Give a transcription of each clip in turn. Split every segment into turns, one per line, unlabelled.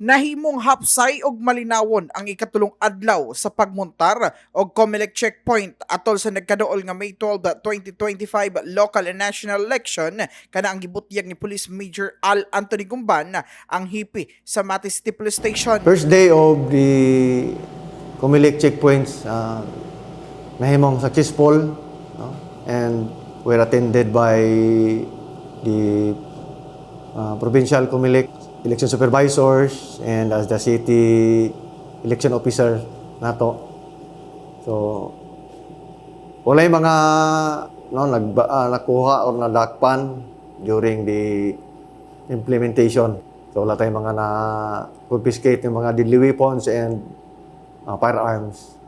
nahimong hapsay og malinawon ang ikatulong adlaw sa pagmontar og COMELEC checkpoint atol sa nagkaduol nga May 12, 2025 local and national election kana ang gibutyag ni Police Major Al Anthony Gumban ang hipi sa Mati City Police Station.
First day of the Comelec checkpoints, uh, nahimong successful no? and were attended by the uh, provincial Comelec election supervisors and as the city election officer nato. So, wala yung mga no, nag, ah, nakuha or nadakpan during the implementation. So wala tayong mga na confiscate yung mga deadly weapons and uh, firearms.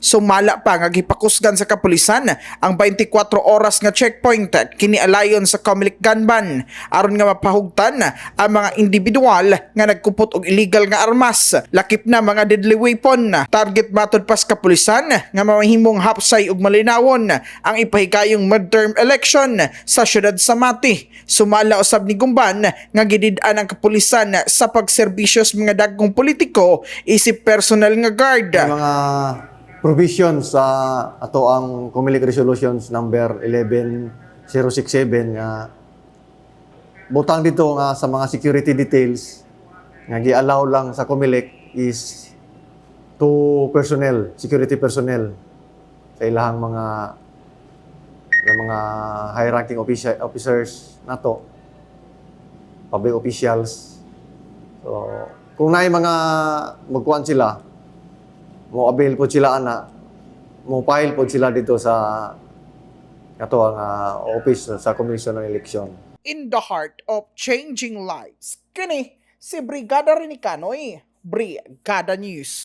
Sumala pa nga gipakusgan sa kapulisan ang 24 oras nga checkpoint kini alayon sa Comelec Gunban aron nga mapahugtan ang mga individual nga nagkupot og illegal nga armas. Lakip na mga deadly weapon. Target matod pas kapulisan nga mamahimong hapsay ug malinawon ang ipahigayong midterm election sa syudad sa Mati. Sumala usab ni Gumban nga gidid-an ang kapulisan sa pagserbisyo sa mga dagkong politiko isip personal nga guard.
Mga provisions sa ato ang Comelec Resolutions number 11067 nga butang dito nga sa mga security details nga gi-allow lang sa Comelec is two personnel, security personnel sa ilahang mga ng mga high-ranking officia- officers nato public officials. So kung naay mga magkuhan sila mo avail po sila ana mo file po sila dito sa ato ang ah, office sa Commission ng Election.
in the heart of changing lives. Kini si Brigada Rinicanoy, Brigada News.